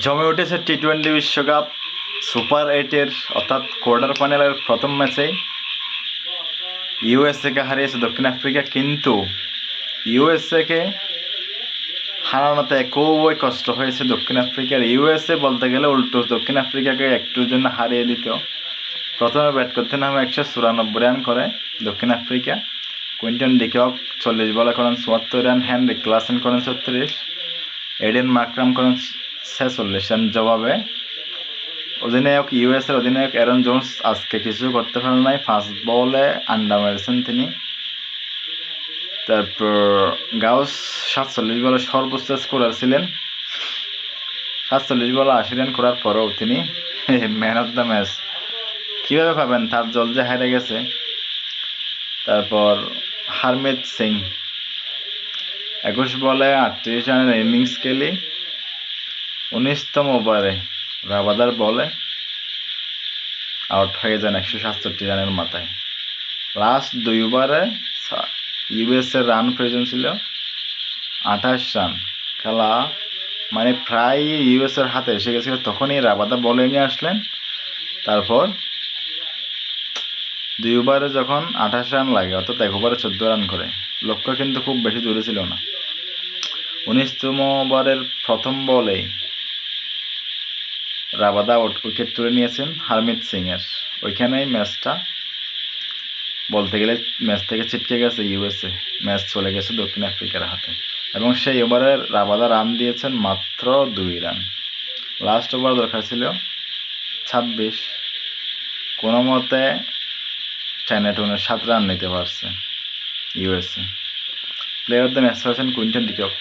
জমে উঠেছে T twenty বিশ্বকাপ সুপার এইটের অর্থাৎ কোয়ার্টার ফাইনালের প্রথম ম্যাচে ইউএসএকে হারিয়েছে দক্ষিণ আফ্রিকা, কিন্তু ইউএসএকে হারানোতে খুবই কষ্ট হয়েছে দক্ষিণ আফ্রিকার। ইউএসএ বলতে গেলে উল্টো, দক্ষিণ আফ্রিকাকে একটুর জন্য হারিয়ে দিত প্রথমে ব্যাট করতে নামে একশো চুরানব্বই রান করে দক্ষিণ আফ্রিকা। কুইন্টন ডিকক চল্লিশ বলে করেন, চুয়াত্তর রান হ্যান্ড্রিক ক্লাসেন করেন ছত্রিশ। এডেন মাকরাম করেন ছেচল্লিশ রান জবাবে। অধিনায়ক ইউএসের অধিনায়ক অ্যারন জোন্স আজকে কিছু করতে পারেন নাই। ফার্স্ট বলে আন্ডা মেরেছেন তিনি। তারপর গাউস সাতচল্লিশ বলে সর্বোচ্চ স্কোরার ছিলেন। সাতচল্লিশ বলে আশি রান করার পরেও তিনি ম্যান অফ দ্য ম্যাচ কীভাবে পাবেন? তার জল যে হেরে গেছে। তারপর হারমিত সিং। একুশ বলে আটত্রিশ রানের ইনিংস খেলি। উনিশতম ওভারে রাবাদার বলে আউট হয়ে যান একশো সাতষট্টি রানের মাথায়। লাস্ট দুই ওভারে ইউএসের রান প্রয়োজন ছিল আঠাশ রান। খেলা মানে প্রায় ইউএসের হাতে এসে গেছিল, তখনই রাবাদা বোলিংয়ে আসলেন। তারপর দুই ওভারে যখন আঠাশ রান লাগে, অর্থাৎ এক ওভারে চোদ্দ রান করে, লক্ষ্য কিন্তু খুব বেশি দূরে ছিল না। উনিশতম ওভারের প্রথম বলেই রাবাদা উইকেট তুলে নিয়েছেন হারমিত সিংয়ের। ওইখানেই ম্যাচটা বলতে গেলে ম্যাচ থেকে ছিটকে গেছে ইউএসএ। ম্যাচ চলে গেছে দক্ষিণ আফ্রিকার হাতে। এবং সেই ওভারে রাবাদা রান দিয়েছেন মাত্র দুই রান। লাস্ট ওভার দরকার ছিল ছাব্বিশ। কোনো মতে টেনে টুনে সাত রান নিতে পারছে USA. Player of the match হয়েছেন কুইন্টন ডিকক